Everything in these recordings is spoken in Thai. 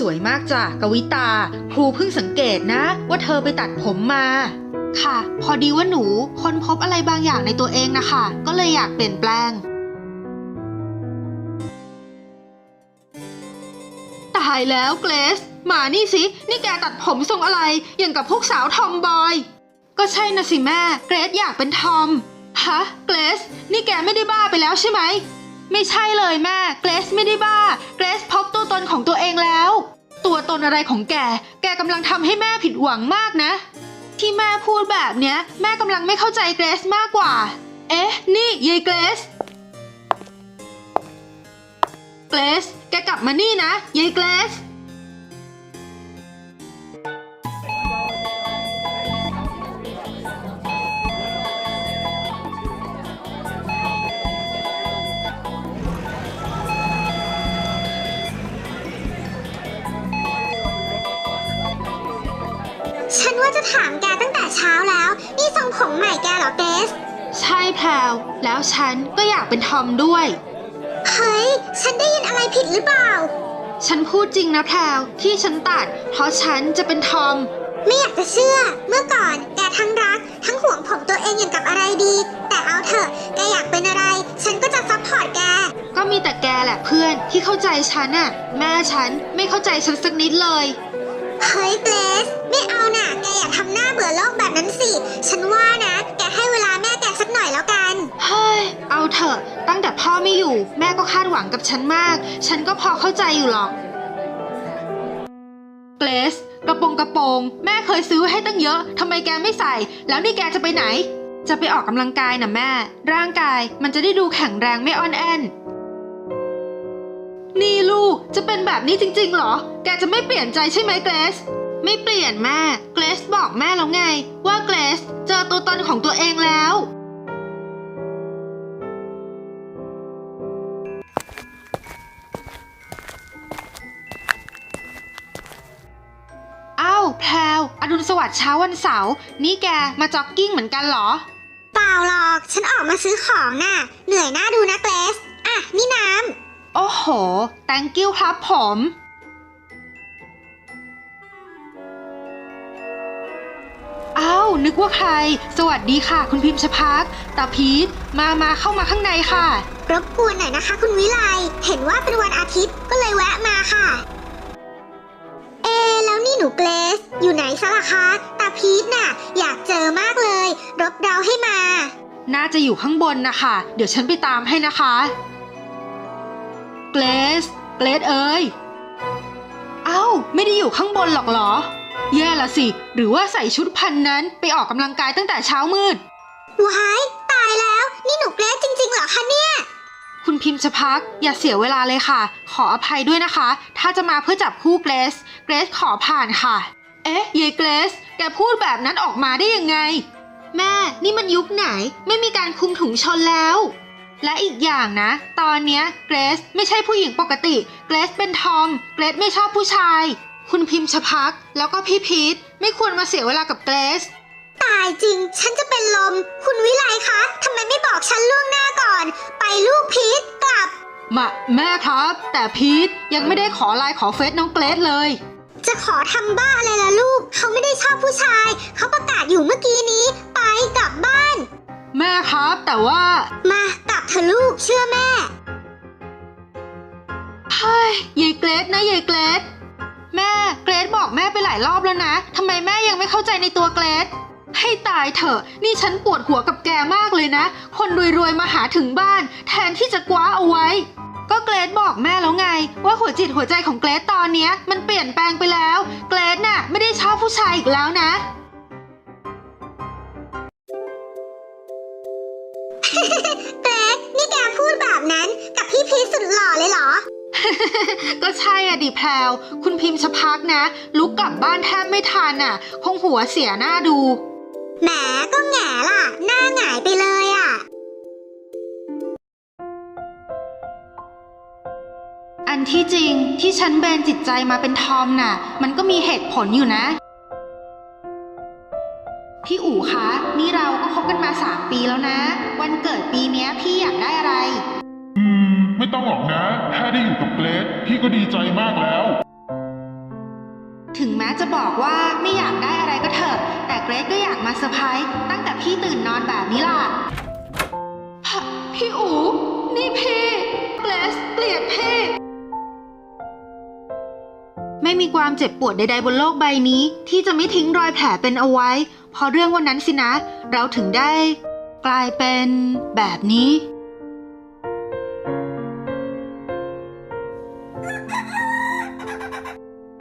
สวยมากจ้ะกวิตา ครูเพิ่งสังเกตนะ ว่าเธอไปตัดผมมา ค่ะ พอดีว่าหนูค้นพบอะไรบางอย่างในตัวเองนะคะ ก็เลยอยากเปลี่ยนแปลง ตายแล้วเกรซมานี่สิ นี่แกตัดผมทรงอะไรอย่างกับพวกสาวทอมบอย ก็ใช่นะสิแม่ เกรซอยากเป็นทอม ฮะ เกรซนี่แกไม่ได้บ้าไปแล้วใช่ไหม ไม่ใช่เลยแม่ เกรซไม่ได้บ้า เกรซพบตัวตนของตัวเองแล้ว ตัวตนอะไรของแก แกกำลังทำให้แม่ผิดหวังมากนะ ที่แม่พูดแบบเนี้ย แม่กำลังไม่เข้าใจเกรซมากกว่า เอ๊ะ นี่ยายเกรซเกรซแกกลับมานี่นะยายเกรซ ฉันว่าจะถามแกตั้งแต่เช้าแล้ว นี่ทรงผมใหม่แกเหรอเบส ใช่แพลวแล้วฉันก็อยากเป็นทอมด้วย เฮ้ย ฉันได้ยินอะไรผิดหรือเปล่า ฉันพูดจริงนะแพลวที่ฉันตัด เพราะฉันจะเป็นทอม ไม่อยากจะเชื่อ เมื่อก่อนแกทั้งรัก ทั้งห่วงผมตัวเองอย่างกับอะไรดี แต่เอาเถอะ แกอยากเป็นอะไร ฉันก็จะซัพพอร์ตแก ก็มีแต่แกแหละเพื่อนที่เข้าใจฉันน่ะแม่ฉันไม่เข้าใจฉันสักนิดเลย เฮ้ยเบสไม่เอาน่ะ แกอย่าทำหน้าเบื่อโลกแบบนั้นสิ ฉันว่านะ แกให้เวลาแม่แกสักหน่อยแล้วกัน เฮ้ย เอาเถอะ ตั้งแต่พ่อไม่อยู่ แม่ก็คาดหวังกับฉันมาก ฉันก็พอเข้าใจอยู่หรอก เกรซกระโปรงกระโปรงแม่เคยซื้อให้ตั้งเยอะทำไมแกไม่ใส่ แล้วนี่แกจะไปไหน จะไปออกกำลังกายนะแม่ ร่างกายมันจะได้ดูแข็งแรงไม่อ่อนแอน นี่ลูกจะเป็นแบบนี้จริงๆเหรอ แกจะไม่เปลี่ยนใจใช่ไหมเกรซไม่เปลี่ยนแม่ เกรซบอกแม่แล้วไง ว่าเกรซเจอตัวตนของตัวเองแล้ว อ้าวแพลวอดุลสวัสดิ์เช้าวันเสาร์นี่แกมาจ็อกกิ้งเหมือนกันเหรอ เปล่าหรอก ฉันออกมาซื้อของน่ะ เหนื่อยหน้าดูนะเกรสอะ นี่น้ำ โอ้โห thank you ครับผม อ้าว นึกว่าใคร สวัสดีค่ะ คุณพิมพ์ชพักตาพีทมามาเข้ามาข้างในค่ะ รบกวนหน่อยนะคะ คุณวิไล เห็นว่าเป็นวันอาทิตย์ก็เลยแวะมาค่ะ เอะแล้วนี่หนูเกรซอยู่ไหนซะล่ะคะตาพีทน่ะ อยากเจอมากเลย รบเราให้มา น่าจะอยู่ข้างบนนะคะ เดี๋ยวฉันไปตามให้นะคะ เกรซเกรซเอ้ย เอ้า ไม่ได้อยู่ข้างบนหรอกเหรอ แย่ละสิ หรือว่าใส่ชุดพันนั้นไปออกกำลังกายตั้งแต่เช้ามืด ว้าย ตายแล้ว นี่หนูเกรซจริงๆเหรอคะเนี่ย คุณพิมพ์ชพัก อย่าเสียเวลาเลยค่ะ ขออภัยด้วยนะคะ ถ้าจะมาเพื่อจับคู่เกรซเกรซขอผ่านค่ะ เอ๊ะยายเกรซแกพูดแบบนั้นออกมาได้ยังไง แม่ นี่มันยุคไหน ไม่มีการคุมถุงชนแล้ว และอีกอย่างนะ ตอนเนี้ยเกรซไม่ใช่ผู้หญิงปกติ เกรซเป็นทอม เกรซไม่ชอบผู้ชาย คุณพิมพ์ชพัก แล้วก็พี่พีทไม่ควรมาเสียเวลากับเกรซตายจริง ฉันจะเป็นลม คุณวิไลคะทำไมไม่บอกฉันล่วงหน้าก่อน ไปลูกพีทกลับ มาแม่ครับ แต่พีทยังไม่ได้ขอไลน์ขอเฟซน้องเกรซเลย จะขอทำบ้าอะไรล่ะลูก เขาไม่ได้ชอบผู้ชาย เขาประกาศอยู่เมื่อกี้นี้ ไปกลับบ้าน แม่ครับแต่ว่ามากลับเถอะลูกเชื่อแม่ เฮ้ยยายเกรดนะยายเกรดแม่เกรดบอกแม่ไปหลายรอบแล้วนะทำไมแม่ยังไม่เข้าใจในตัวเกรดให้ตายเถอะ นี่ฉันปวดหัวกับแกมากเลยนะ คนรวยๆมาหาถึงบ้าน แทนที่จะกว้าเอาไว้ ก็เกรดบอกแม่แล้วไง ว่าหัวจิตหัวใจของเกรดตอนเนี้ยมันเปลี่ยนแปลงไปแล้ว เกรดน่ะไม่ได้ชอบผู้ชายอีกแล้วนะ พี่พีทสุดหล่อเลยเหรอ ก็ใช่อะดิแพลว คุณพิมพ์ชพักนะ ลุกกลับบ้านแทบไม่ทันอะ คงหัวเสียหน้าดู แหมก็แหง่ล่ะ หน้าหงายไปเลยอะ อันที่จริงที่ฉันเบนจิตใจมาเป็นทอมน่ะ มันก็มีเหตุผลอยู่นะ พี่อู๋คะ นี่เราก็คบกันมาสามปีแล้วนะ วันเกิดปีเนี้ยพี่อยากได้อะไรอืมไม่ ต้องหรอกนะถ้าได้อยู่กับเกรซพี่ก็ดีใจมากแล้ว ถึงแม้จะบอกว่าไม่อยากได้อะไรก็เถอะ แต่เกรซก็อยากมาเซอร์ไพรส์ตั้งแต่พี่ตื่นนอนแบบนี้ล่ะพะพี่อูนี่พี่เกรซเกลียดพี่ ไม่มีความเจ็บปวดใดๆบนโลกใบนี้ ที่จะไม่ทิ้งรอยแผลเป็นเอาไว้ พอเรื่องวันนั้นสินะ เราถึงได้ กลายเป็นแบบนี้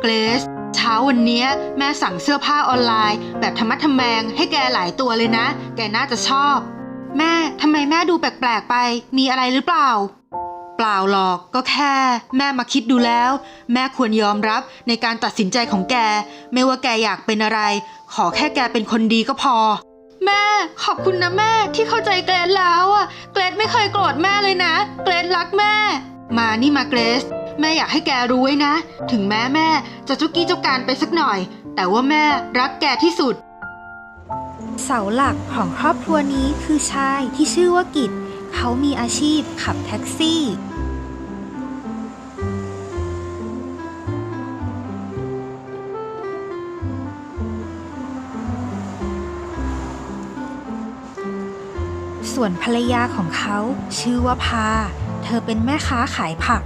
เกรซเช้าวันนี้แม่สั่งเสื้อผ้าออนไลน์ แบบธรรมะทแมงให้แกหลายตัวเลยนะ แกน่าจะชอบ แม่ทำไมแม่ดูแปลกๆไป มีอะไรหรือเปล่า เปล่าหรอกก็แค่ แม่มาคิดดูแล้ว แม่ควรยอมรับในการตัดสินใจของแก ไม่ว่าแกอยากเป็นอะไร ขอแค่แกเป็นคนดีก็พอ แม่ขอบคุณนะแม่ที่เข้าใจเกรดแล้วอะเกรดไม่เคยโกรธแม่เลยนะ เกรดรักแม่ มานี่มาเกรซ แม่อยากให้แกรู้ไว้นะ ถึงแม้แม่จะจุกกี้เจ้าการไปสักหน่อย แต่ว่าแม่รักแกที่สุด เสาหลักของครอบครัวนี้คือชายที่ชื่อว่ากิจเขามีอาชีพขับแท็กซี่ ส่วนภรรยาของเขาชื่อว่าพา เธอเป็นแม่ค้าขายผัก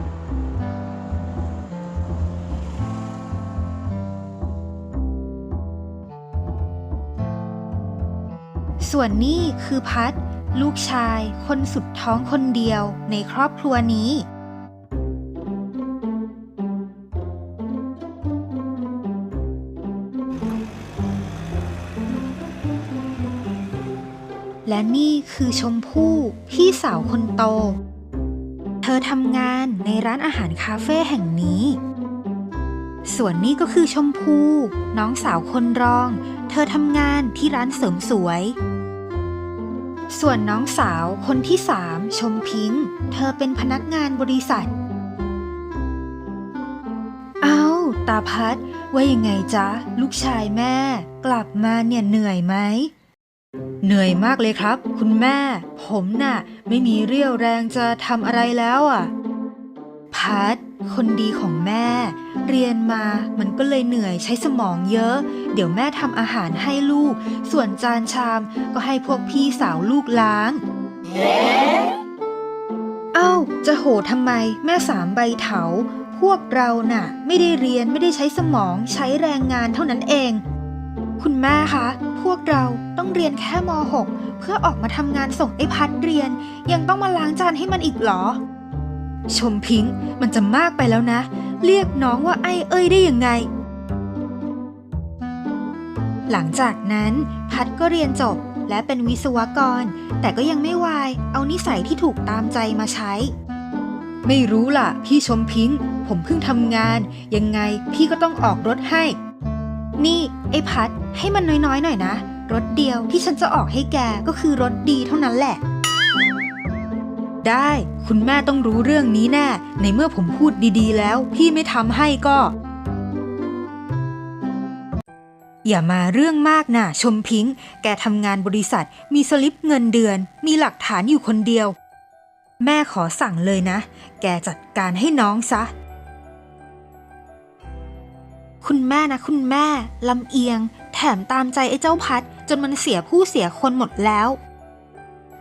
ส่วนนี่คือพัด ลูกชาย คนสุดท้องคนเดียวในครอบครัวนี้ และนี่คือชมพู่พี่สาวคนโต เธอทำงานในร้านอาหารคาเฟ่แห่งนี้ส่วนนี้ก็คือชมพู่น้องสาวคนรอง เธอทำงานที่ร้านเสริมสวย ส่วนน้องสาวคนที่สามชมพิง เธอเป็นพนักงานบริษัท เอาตาพัดว่ายังไงจ๊ะ ลูกชายแม่ กลับมาเนี่ยเหนื่อยไหม เหนื่อยมากเลยครับ คุณแม่ ผมน่ะ ไม่มีเรี่ยวแรงจะทำอะไรแล้วอะ พัด คนดีของแม่ เรียนมามันก็เลยเหนื่อยใช้สมองเยอะ เดี๋ยวแม่ทำอาหารให้ลูก ส่วนจานชามก็ให้พวกพี่สาวลูกล้าง เอ้า จะโหทำไมแม่สามใบเถา พวกเราน่ะ ไม่ได้เรียนไม่ได้ใช้สมองใช้แรงงานเท่านั้นเอง คุณแม่คะ พวกเราต้องเรียนแค่ม .6 เพื่อออกมาทำงานส่งไอ้พัดเรียน ยังต้องมาล้างจานให้มันอีกเหรอ ชมพิงมันจะมากไปแล้วนะ เรียกน้องว่าไอ้เอ้ยได้ยังไง หลังจากนั้นพัดก็เรียนจบและเป็นวิศวกร แต่ก็ยังไม่วาย เอานิสัยที่ถูกตามใจมาใช้ ไม่รู้ล่ะ พี่ชมพิงผมเพิ่งทำงาน ยังไงพี่ก็ต้องออกรถให้ นี่ ไอ้พัดให้มันน้อยๆหน่อยนะ รถเดียวที่ฉันจะออกให้แกก็คือรถดีเท่านั้นแหละ ได้ คุณแม่ต้องรู้เรื่องนี้แน่ ในเมื่อผมพูดดีๆ แล้ว พี่ไม่ทำให้ก็ อย่ามาเรื่องมากนะชมพิงค์ แกทำงานบริษัท มีสลิปเงินเดือน มีหลักฐานอยู่คนเดียว แม่ขอสั่งเลยนะ แกจัดการให้น้องซะ คุณแม่นะ คุณแม่ลำเอียง แถมตามใจไอ้เจ้าพัด จนมันเสียผู้เสียคนหมดแล้ว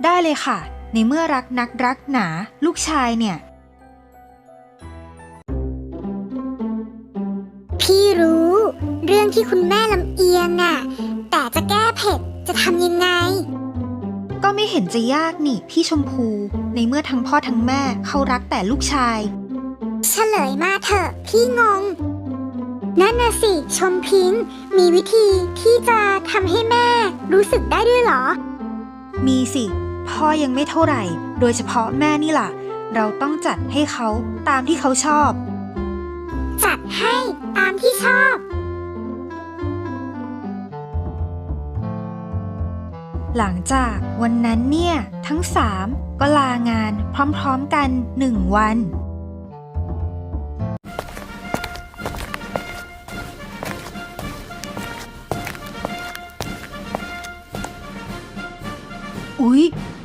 ได้เลยค่ะ ในเมื่อรักนักรักหนา ลูกชายเนี่ย พี่รู้ เรื่องที่คุณแม่ลำเอียงน่ะแต่จะแก้เผ็ดจะทำยังไง ก็ไม่เห็นจะยากนี่พี่ชมพู ในเมื่อทั้งพ่อทั้งแม่เขารักแต่ลูกชาย เฉลยมาเถอะ พี่งง นั่นน่ะสิ ชมพิงค์มีวิธีที่จะทำให้แม่รู้สึกได้ด้วยเหรอ มีสิ พ่อยังไม่เท่าไหร่ โดยเฉพาะแม่นี่ล่ะ เราต้องจัดให้เขาตามที่เขาชอบ จัดให้ตามที่ชอบ หลังจากวันนั้นเนี่ย ทั้งสามก็ลางานพร้อมๆกันหนึ่งวัน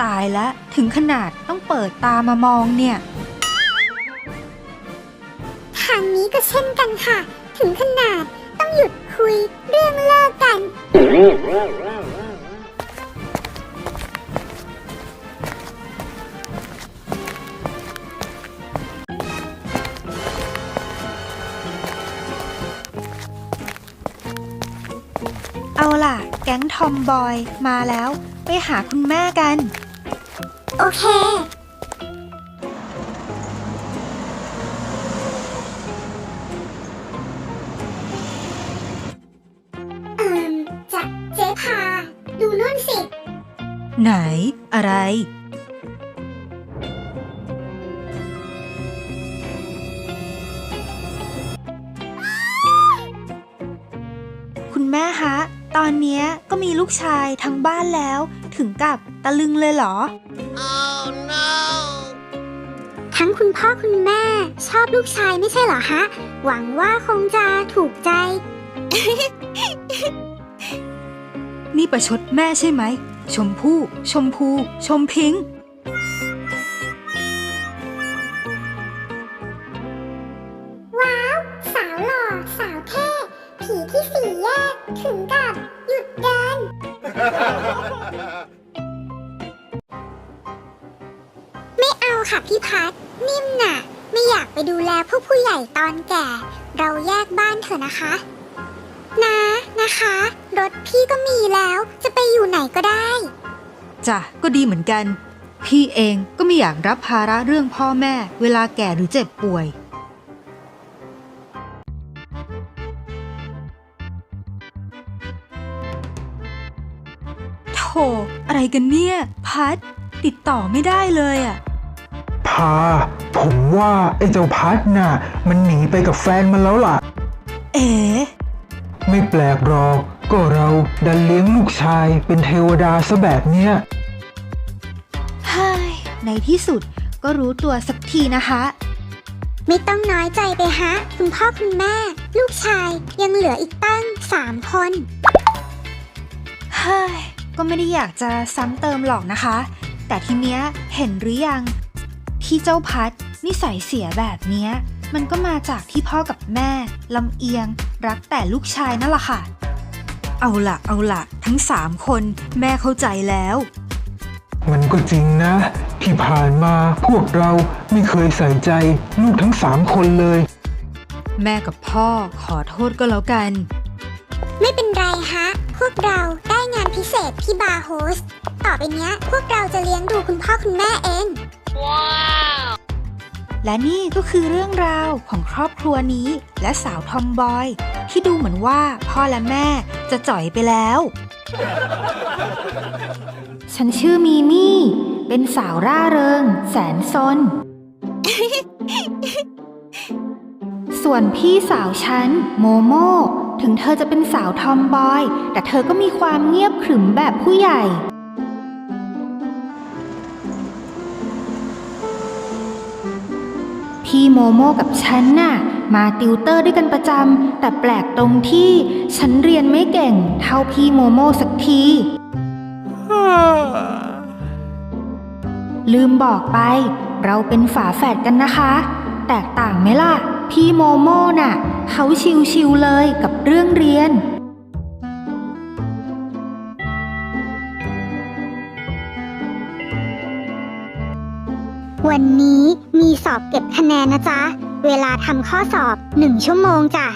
ตายแล้วถึงขนาดต้องเปิดตามามองเนี่ย ทางนี้ก็เช่นกันค่ะ ถึงขนาดต้องหยุดคุยเรื่องเลิกกัน เอาล่ะ แก๊งทอมบอยมาแล้ว ไปหาคุณแม่กัน โอเค เอ่มจะเจ๊พา ดูนู่นสิ ไหน อะไร คุณแม่ฮะ ตอนเนี้ยก็มีลูกชายทั้งบ้านแล้ว ถึงกับตะลึงเลยเหรอทั้งคุณพ่อคุณแม่ ชอบลูกชายไม่ใช่เหรอฮะ หวังว่าคงจะถูกใจ นี่ประชดแม่ใช่ไหม ชมพู่ ชมพู ชมพิงค์ ค่ะพี่พัดนิ่มน่ะ ไม่อยากไปดูแลพวกผู้ใหญ่ตอนแก่ เราแยกบ้านเถอะนะคะ นะนะคะ รถพี่ก็มีแล้ว จะไปอยู่ไหนก็ได้ จ้ะก็ดีเหมือนกัน พี่เองก็ไม่อยากรับภาระเรื่องพ่อแม่ เวลาแก่หรือเจ็บป่วยโธ่อะไรกันเนี่ย พัด ติดต่อไม่ได้เลยอะ พา ผมว่าไอ้เจ้าพัดน่ะ มันหนีไปกับแฟนมันแล้วล่ะ เอ๋ไม่แปลกหรอก ก็เราดันเลี้ยงลูกชายเป็นเทวดาซะแบบเนี้ยไฮ้ยในที่สุดก็รู้ตัวสักทีนะคะ ไม่ต้องน้อยใจไปฮะ คุณพ่อคุณแม่ ลูกชายยังเหลืออีกตั้งสามคนเฮ้ยก็ไม่ได้อยากจะซ้ำเติมหรอกนะคะ แต่ทีเนี้ยเห็นหรือยัง ที่เจ้าพัดนิสัยเสียแบบเนี้ย มันก็มาจากที่พ่อกับแม่ลำเอียง รักแต่ลูกชายนั่นแหละค่ะ เอาละเอาละทั้งสามคนแม่เข้าใจแล้ว มันก็จริงนะ ที่ผ่านมาพวกเราไม่เคยใส่ใจลูกทั้งสามคนเลย แม่กับพ่อขอโทษก็แล้วกัน ไม่เป็นไรฮะ พวกเราได้งานพิเศษที่บาร์โฮส ต่อไปเนี้ย พวกเราจะเลี้ยงดูคุณพ่อคุณแม่เอง และนี่ก็คือเรื่องราวของครอบครัวนี้และสาวทอมบอย ที่ดูเหมือนว่าพ่อและแม่จะจ่อยไปแล้ว ฉันชื่อมีมี่ เป็นสาวร่าเริง แสนซน ส่วนพี่สาวฉัน โมโม ถึงเธอจะเป็นสาวทอมบอย แต่เธอก็มีความเงียบขรึมแบบผู้ใหญ่ พี่โมโมกับฉันน่ะมาติวเตอร์ด้วยกันประจำแต่แปลกตรงที่ฉันเรียนไม่เก่งเท่าพี่โมโมสักที ลืมบอกไป เราเป็นฝาแฝดกันนะคะ แตกต่างไหมล่ะ พี่โมโมน่ะ เขาชิวๆเลยกับเรื่องเรียน วันนี้มีสอบเก็บคะแนนนะจ๊ะ เวลาทำข้อสอบหนึ่งชั่วโมงจ้ะ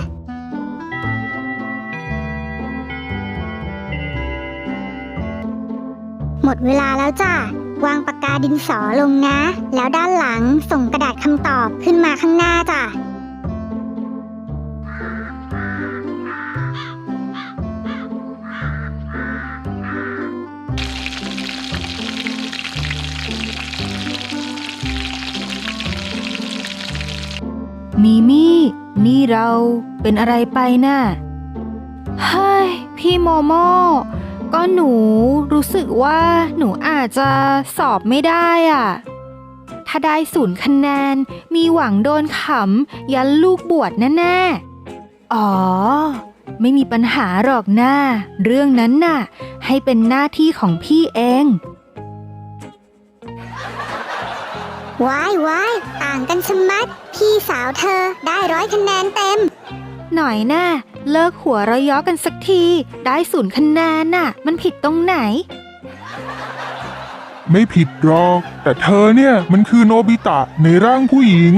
หมดเวลาแล้วจ้ะ วางปากกาดินสอลงนะ แล้วด้านหลังส่งกระดาษคำตอบขึ้นมาข้างหน้าจ้ะ นี่เราเป็นอะไรไปน่ะเฮ้ยพี่โมโมก็หนูรู้สึกว่าหนูอาจจะสอบไม่ได้อะ ถ้าได้ศูนย์คะแนน มีหวังโดนขำยันลูกบวชแน่ๆ อ๋อ ไม่มีปัญหาหรอกนะ้า เรื่องนั้นน่ะ ให้เป็นหน้าที่ของพี่เองว้ายว้ายต่างกันชะมัด พี่สาวเธอได้ร้อยคะแนนเต็ม หน่อยแน่เลิกหัวเราะเยาะกันสักที ได้ศูนย์คะแนนน่ะ มันผิดตรงไหน ไม่ผิดหรอก แต่เธอเนี่ยมันคือโนบิตะในร่างผู้หญิง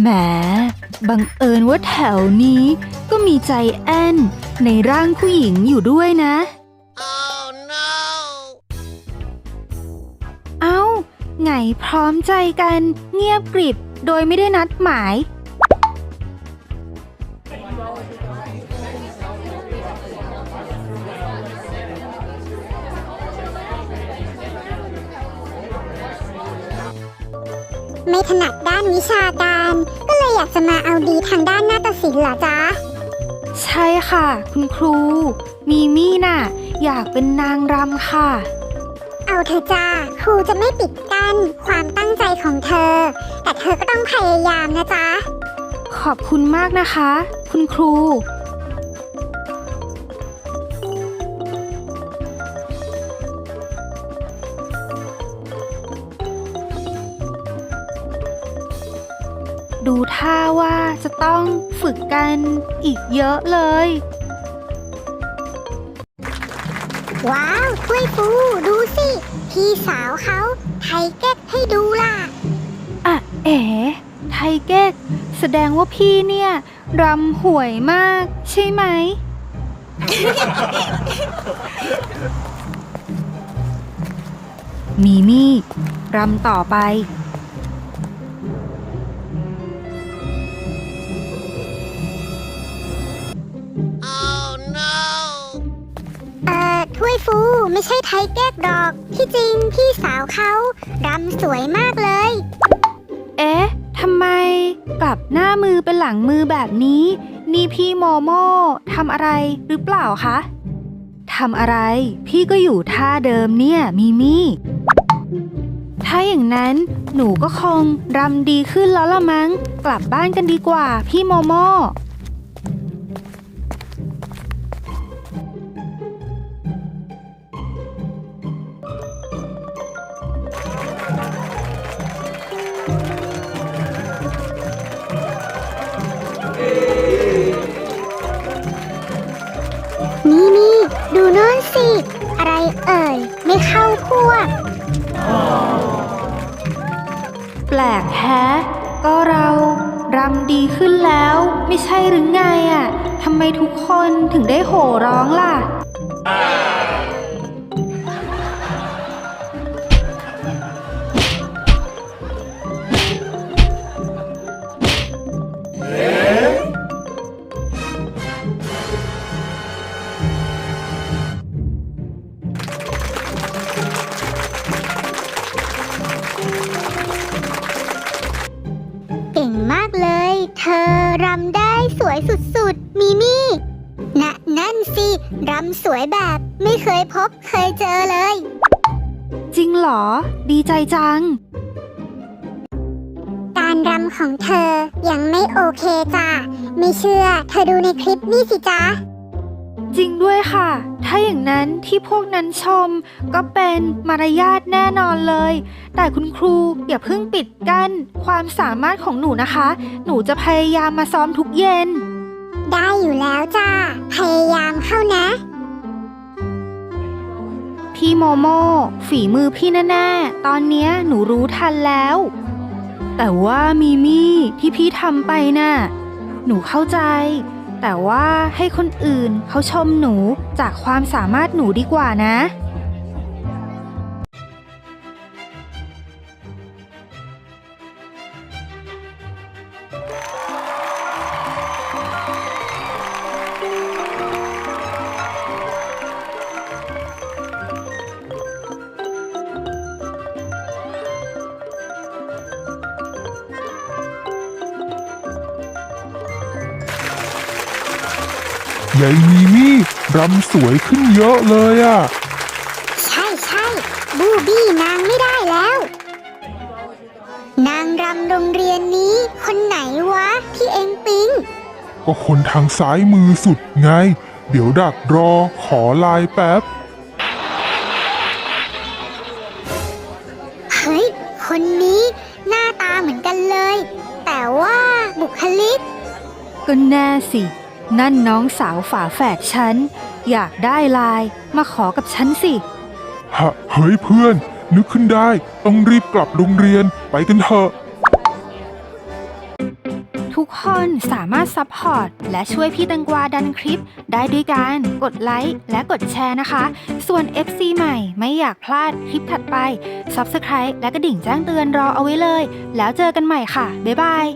แหม บังเอิญว่าแถวนี้ ก็มีใจแอนในร่างผู้หญิงอยู่ด้วยนะ พร้อมใจกัน เงียบกริบ โดยไม่ได้นัดหมาย ไม่ถนัดด้านวิชาการ ก็เลยอยากจะมาเอาดีทางด้านนาฏศิลป์เหรอจ๊ะ ใช่ค่ะ คุณครู มีมี่น่ะ อยากเป็นนางรำค่ะ เอาเธอะจ้าครูจะไม่ปิดกั้นความตั้งใจของเธอ แต่เธอก็ต้องพยายามนะจ๊ะ ขอบคุณมากนะคะ คุณครู ดูท่าว่าจะต้องฝึกกันอีกเยอะเลย ว้าวถ้วยฟูดูสิ พี่สาวเขาไทยเก๊กให้ดูล่ะอะเอ๋ไทเก๊กแสดงว่าพี่เนี่ยรำห่วยมากใช่ไหม มีมี่รำต่อไป ไม่ใช่ไทเก๊กดอก ที่จริงพี่สาวเขารำสวยมากเลย เอ๊ะทำไมกลับหน้ามือเป็นหลังมือแบบนี้ นี่พี่โมโม่ทำอะไรหรือเปล่าคะทำอะไร พี่ก็อยู่ท่าเดิมเนี่ยมีมี่ถ้าอย่างนั้นหนูก็คงรำดีขึ้นแล้วละมั้ง กลับบ้านกันดีกว่าพี่โมโม่ แปลกแฮะก็เรารำดีขึ้นแล้ว ไม่ใช่หรือไงอะ่ะทำไมทุกคนถึงได้โห่ร้องล่ะ ไม่เชื่อ เธอดูในคลิปนี่สิจ๊ะ จริงด้วยค่ะ ถ้าอย่างนั้นที่พวกนั้นชม ก็เป็นมารยาทแน่นอนเลย แต่คุณครูอย่าเพิ่งปิดกั้นความสามารถของหนูนะคะ หนูจะพยายามมาซ้อมทุกเย็น ได้อยู่แล้วจ้าพยายามเข้านะ พี่โมโม่ฝีมือพี่แน่ๆตอนเนี้ยหนูรู้ทันแล้ว แต่ว่ามีมี่ที่พี่ทำไปน่ะ หนูเข้าใจ แต่ว่าให้คนอื่นเขาชมหนูจากความสามารถหนูดีกว่านะ ยายมีมี่รำสวยขึ้นเยอะเลยอะใช่ใช่บูบี้นางไม่ได้แล้ว นางรำโรงเรียนนี้ คนไหนวะที่เองปิง ก็คนทางซ้ายมือสุดไง เดี๋ยวดักรอขอไลน์แป๊บ เฮ้ย คนนี้หน้าตาเหมือนกันเลย แต่ว่าบุคลิกกก็แน่สิ นั่นน้องสาวฝาแฝดฉัน อยากได้ไลายมาขอกับฉันสิ ฮะเฮ้ยเพื่อน นึกขึ้นได้ ต้องรีบกลับโรงเรียนไปกันเถอะ ทุกคนสามารถซัพพอร์ต และช่วยพี่แตังกวาดันคลิป ได้ด้วยการกดไลค์และกดแชร์นะคะ ส่วน FC ใหม่ไม่อยากพลาดคลิปถัดไป Subscribe และกระดิ่งแจ้งเตือนรอเอาไว้เลย แล้วเจอกันใหม่ค่ะ บ๊ายบาย